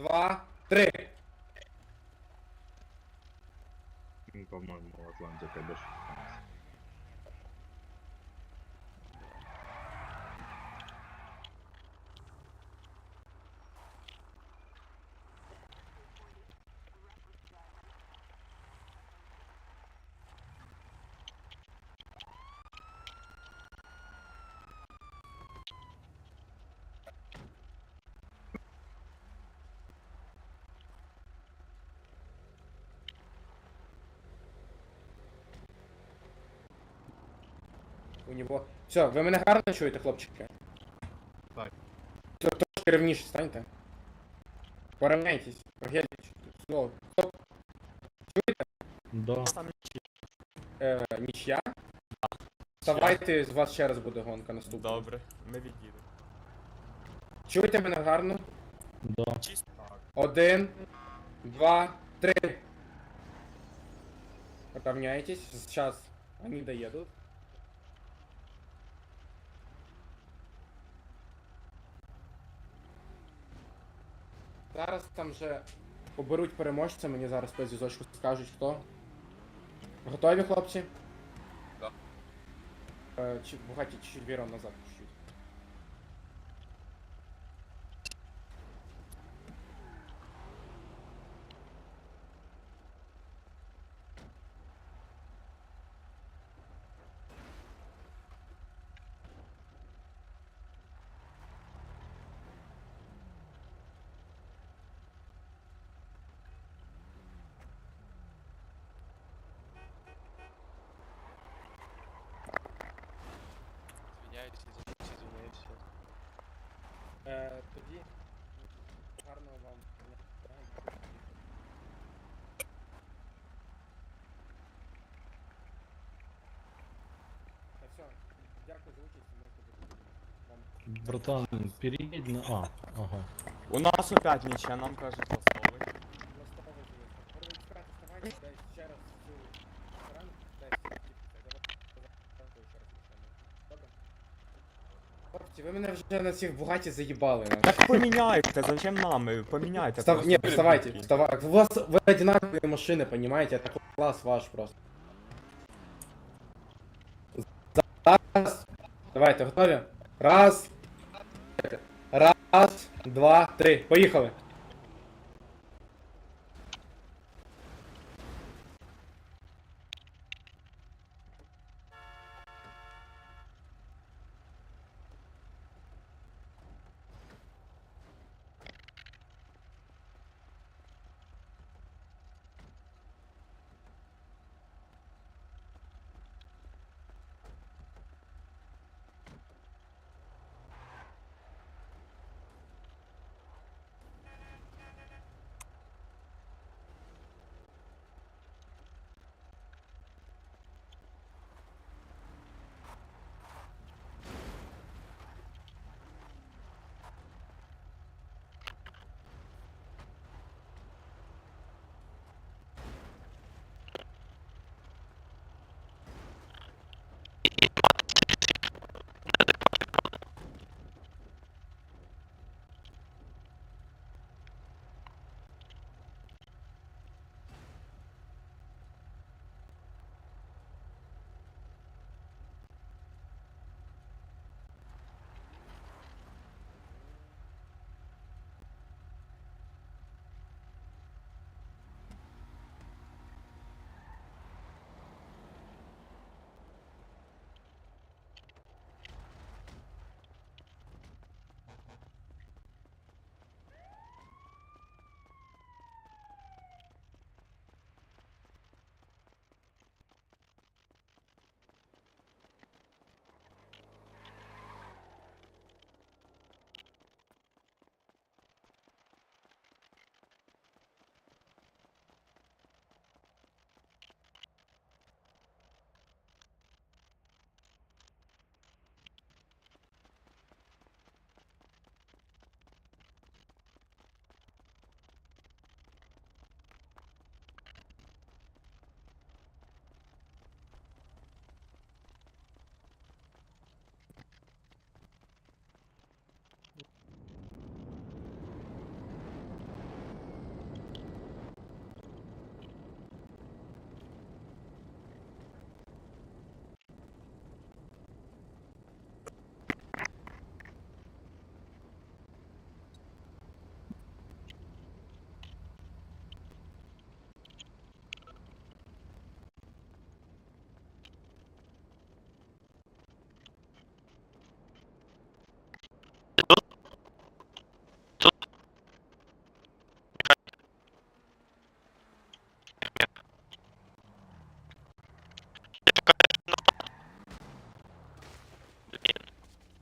два, три. Ну, По-моєму, Атлантика без У нього. Все, ви мене гарно чуєте, хлопчики? Так. Все, трошки рівніше станьте. Порівняйтесь. Погельтесь. Слово. Стоп. Чуєте? Да. Е, нічия? Вставайте, з вас ще раз буде гонка наступна. Добре, ми від'їдемо. Чуєте мене гарно? Да. Один, два, три. Равняйтесь. Сейчас они доедут. Зараз там вже оберуть переможця, мені зараз по зв'язочку скажуть хто. Готові, хлопці? Да. Е, чи багаті чуть-чуть віру назад Е, тоді гарного вам. дня. Та все, дякую за участь, можете Братан, переедь на... А, ага. У нас опять нічия, нам кажуть Хлопці, ви мене вже на цих бугаті заїбали. нахуй. Так поміняйте, зачем нам? Поміняйте. Встав... просто Не, придурки. вставайте, вставайте. У вас вы одинаковые машины, понимаете? Это класс ваш просто. Раз. Давайте, готові? Раз. Раз, два, три. Поїхали.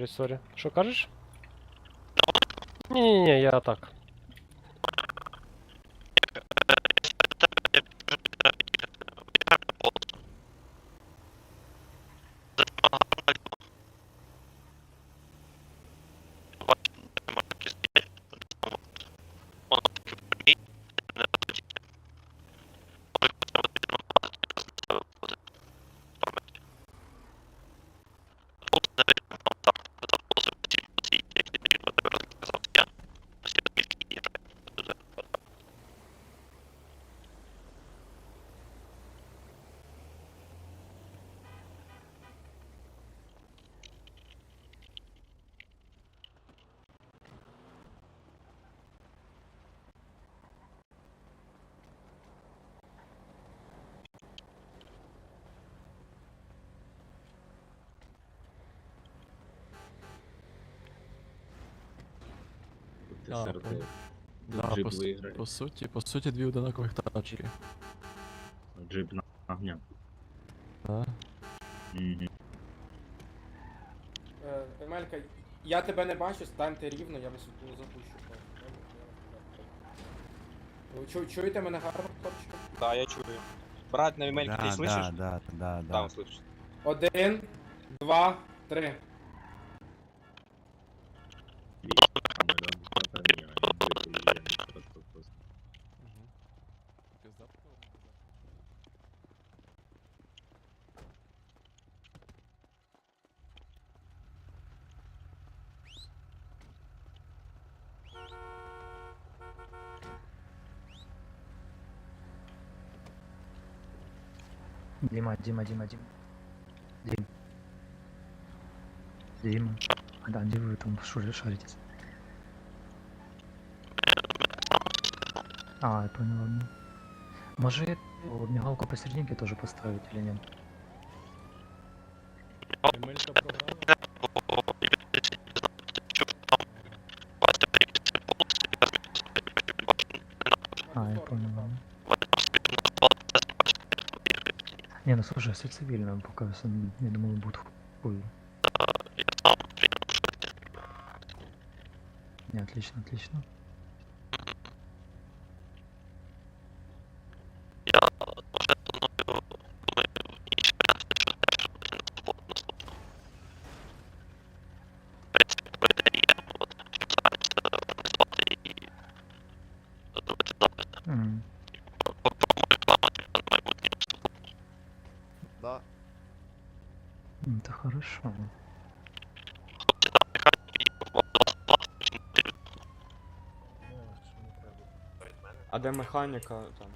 Сорі, сорі. Що кажеш? Ні-ні-ні, я так. Ти А, серед пон- Да, джип по, с- виграє. по суті, по суті, дві одинакових тачки. Джип на огня. Да? Мгм. Е, Емелька, я тебе не бачу, станьте рівно, я вас тут запущу. Ви чу- чуєте мене гарно, хлопчики? Да, я чую. Брат, на Емельке, ты слышишь? да, да, Да, он слышит. Один, два, три. Дима, Дима, Дима, Дима. Дим. Дима. А да, где вы там шаритесь? А, я понял, ладно. Может, мигалку посерединке тоже поставить или нет? Емелька програла? Не, ну слушай, все цивильно, пока я сам- я думаю, будет хуй. Не, отлично, отлично. М. Да. М, Это хорошо. А де механіка там?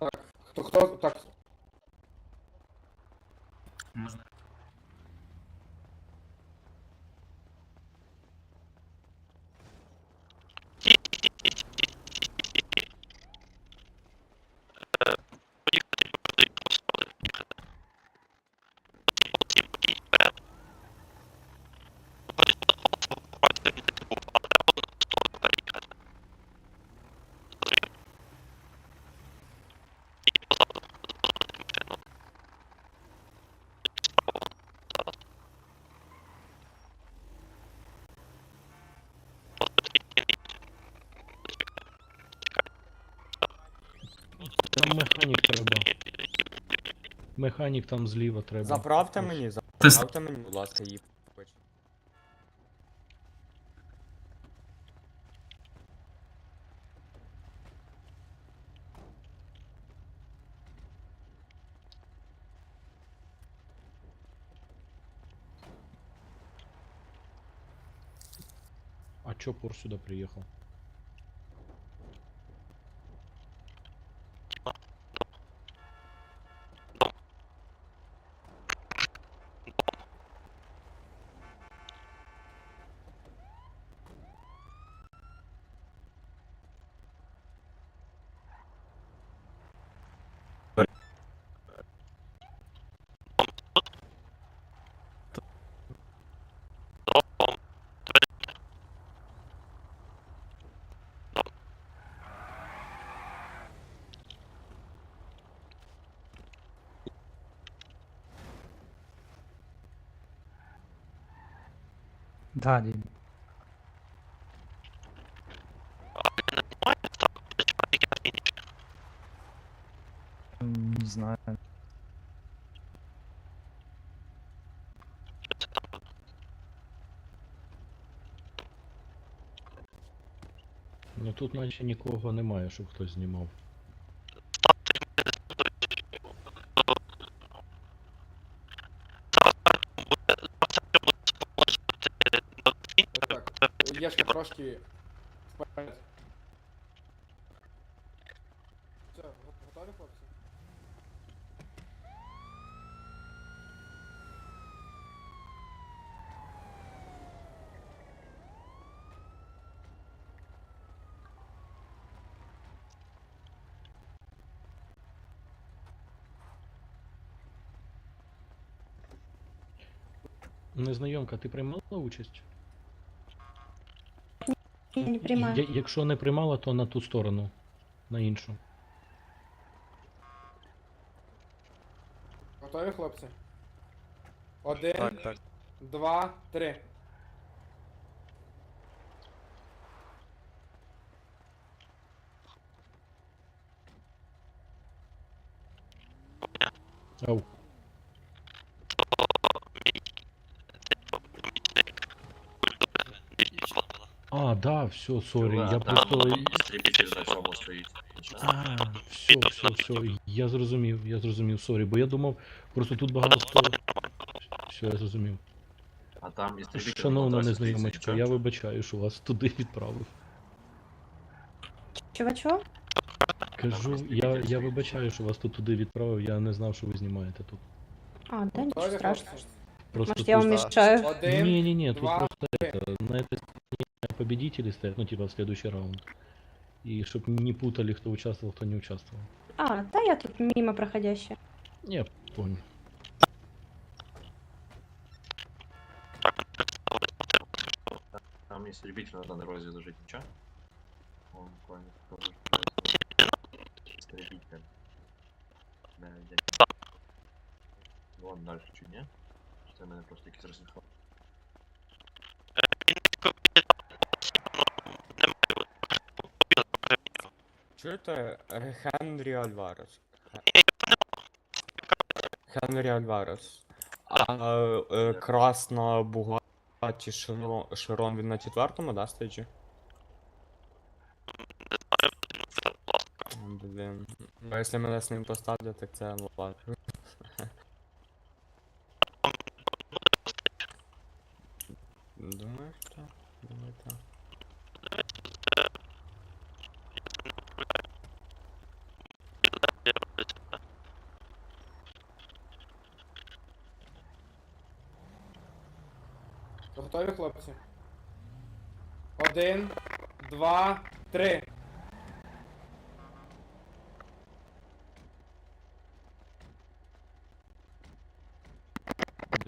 Так, хто, хто, так. Механік треба. Механік там зліва треба. Заправте мені, заправте мені, будь ласка, її. А чо Пор сюди приїхав? Да, дім. Не знаю. Ну тут наче нікого немає, щоб хтось знімав. Трошки вперед. Все, го- готові, хлопці? Незнайомка, ти приймала участь? Ні, не приймаю. Я- якщо не приймала, то на ту сторону, на іншу. Готові, хлопці? Один, Так, так. два, три. Ау. А, да, все, сорі, я просто. Стоїть. А, все, все, все, я зрозумів, я зрозумів, сорі, бо я думав, просто тут багато. Все, я зрозумів. А там істребитель... Шановна на незнайомочка, я вибачаю, що вас туди відправив. Чого чого? Кажу, я, я вибачаю, що вас тут туди відправив, я не знав, що ви знімаєте тут. А, да, нічого страшного. хлопці? Просто Может, я вам тут... мешаю? Один, Не-не-не, тут два, просто это, на этой стороне победители стоят, ну типа в следующий раунд. И чтобы не путали, кто участвовал, кто не участвовал. А, да, я тут мимо проходящая. Я понял. Там істребитель на данной розе лежить, нічого? Он буквально тоже. Истребитель. Да, дякую. Вон дальше чуть, не? Це мене просто якийсь розсміхав. Чуєте? Хенрі Альварес. Хенрі Альварес. А е, красна Бугаті Широн, він на четвертому, да, стейджі? Блін. Ну, якщо мене з ним поставлять, так це ладно. Думаю. Думаю, так. Готові, хлопці? Один, два, три.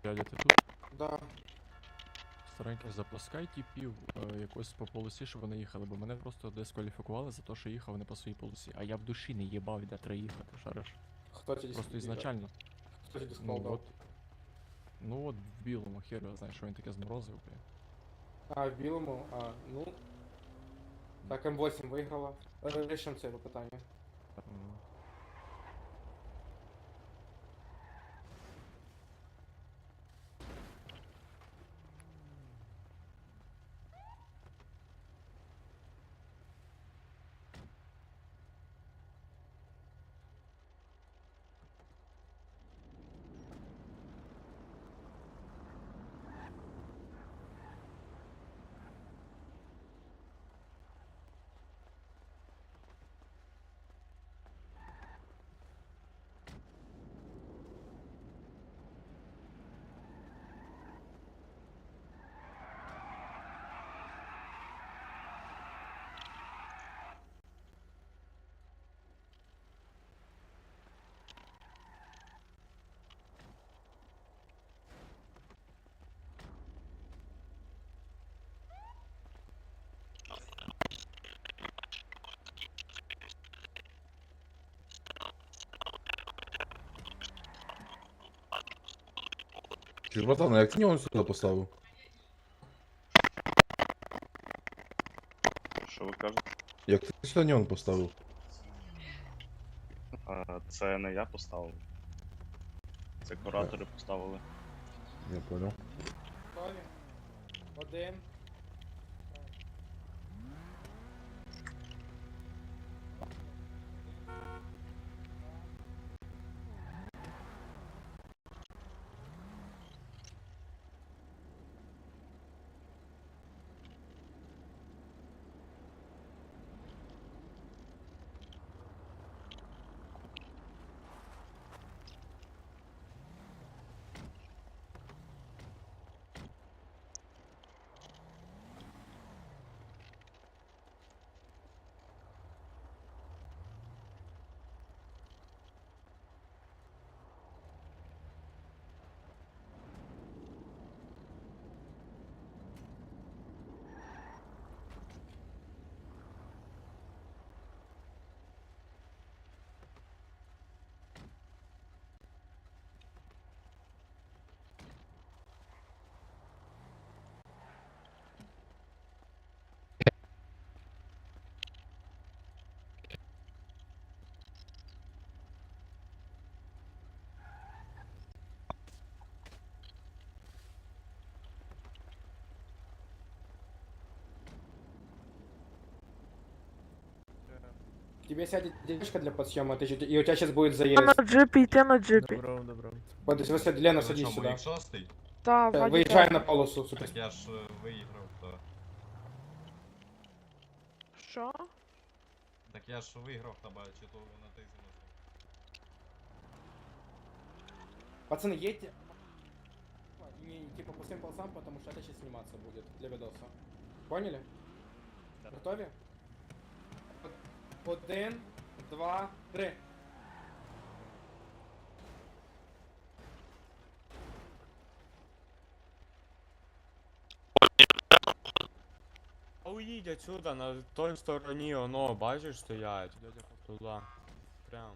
Дядя, ти тут? Да. Старенький, запускай тіпів е, якось по полосі, щоб вони їхали, бо мене просто дискваліфікували за те, що їхав не по своїй полосі. А я в душі не їбав, де треба їхати, шариш. Хто ті Просто ізначально. Хто ті Ну дисквал от. Ну от в білому херу, я знаю, що він таке зморозив, блін. А, в білому, а, ну. Так, М8 виграла. Рішимо це питання. Чи ж братан, як нього сюди поставив? Що ви кажете? Як ти сюди нього поставив? А, Це не я поставив. Це куратори поставили. Я понял. Один. Тебе сядет девушка для подсъема, ты, же- и у тебя сейчас будет заезд. джипі, йти на джипі. Добро, добро. Вот, то есть, Лена, садись сюда. шостий? Та, Э, вроді Выезжай так. на полосу, супер. я ж виїграв, то. Що? Так я ж виграв тебе, чи то на ти Пацаны, едьте. Не, не, типа по всем полосам, потому что это сейчас сниматься будет для видоса. Поняли? Готові? Один, два, три. А уїдь отсюда, на той стороні, оно, бачиш, стоять. Туди. Прямо.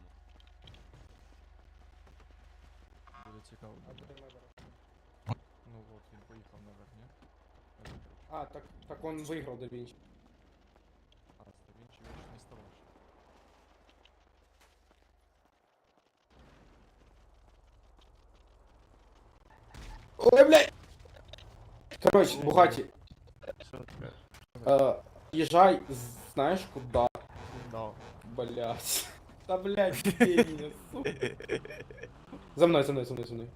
Буде цікаво. буде. Ну от, він поїхав наверх, ні? А, так, так он выиграл да Винчи. А, Ставінчі він ж не ставав. Ой, блядь! Короче, Бугати, э, езжай, знаешь куда? Да. Блять. Да блять, сука. За мной, за мной, за мной, за мной.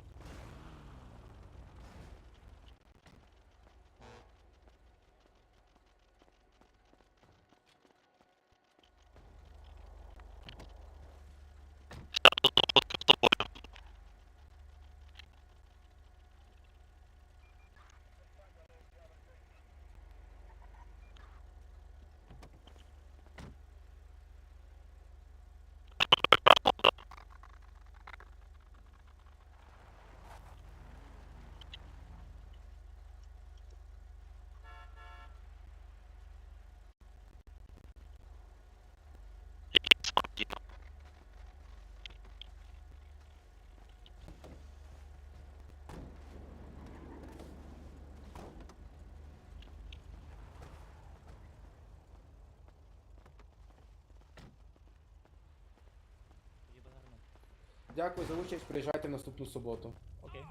Дякую за участь, приїжджайте в наступну суботу. Окей.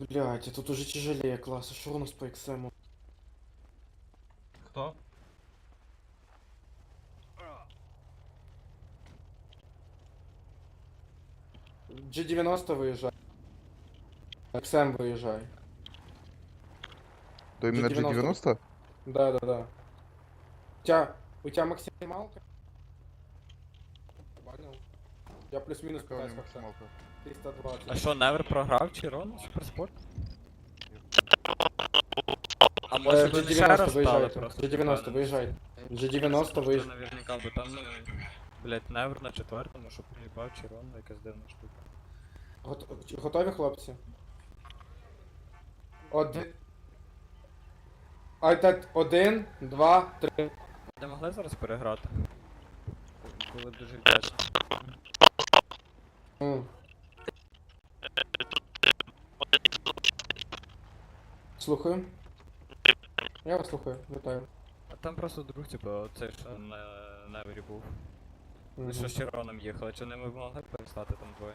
Блять, тут уже тяжелее класса. Что у нас по XM? Хто? G90 выезжай. XM выезжай. То іменно G90? G90? Да, да, да. У тебя, у тебя максималка? Понял. Я плюс-минус пытаюсь как-то. 320. А що, Невер програв чи Рон? Суперспорт? А Э, може ви не ще G90 раз стали выезжайте. просто? G90 выезжай. G90 выезжай. Наверняка, бо там, ну, блять, Невер на четвертому, щоб приїбав чи Рон, якась дивна штука. Гот- Готові, хлопці? Один. А, так, один, два, три. Не могли зараз переграти? Було дуже вдячно. М. Слухаю. Я вас слухаю, вітаю. А там просто друг, типу, цей, що на Невері був. Мгм. Що з Чироном їхали, чи не ми могли перестати там двоє?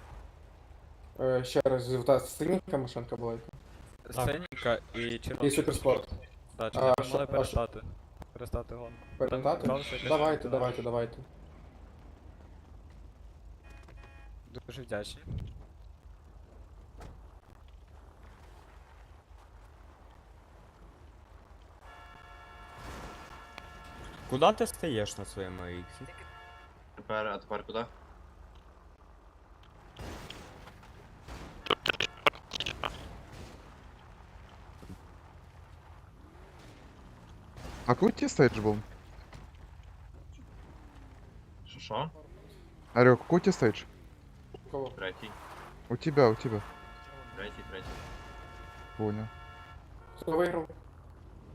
Е, ще раз, та синенька машинка була. яка? Сценіка і Чирон. І суперспорт. Так, чи А, не що- могли що? перестати? Перестати гонку. Передати? Там якась Давайте, давайте, давайте. Дуже вдячний. Куди ти стаєш на своєму іксі? Тепер, а тепер куди? А какой тебе стейдж был? Що що? Орел, какой у тебя стейдж? Кого? Третій, У тебя, у тебя. третій, третій. Понял. Хто виграв?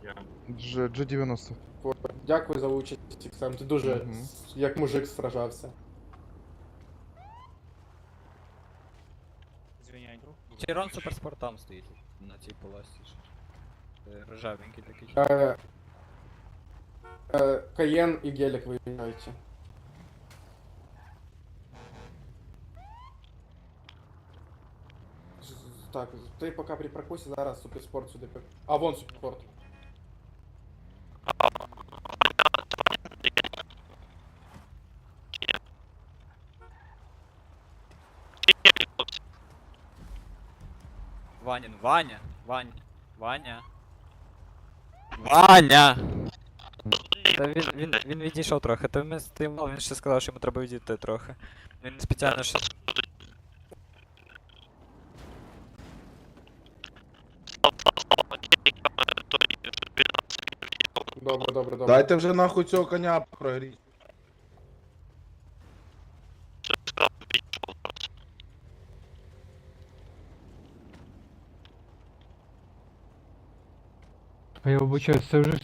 Я. G- G90. Дякую за участь, Іксам. Ти дуже Мгм. як мужик сражався. Чирон суперспорт там стоїть. На цій полосі. ж. Е, Рожевенький такий. Е, е, Каєн і Гелік виїжджають. Так, ти поки при прокусі зараз суперспорт сюди. пи- А, вон суперспорт. Ванін, Ваня, Ваня, Ваня. Ваня! Та він, він, він відійшов трохи, то ми стоїмо, він ще сказав, що йому треба відійти трохи. Він спеціально ще. Дайте вже нахуй цього коня прогріть. А я вибачаюсь, це вже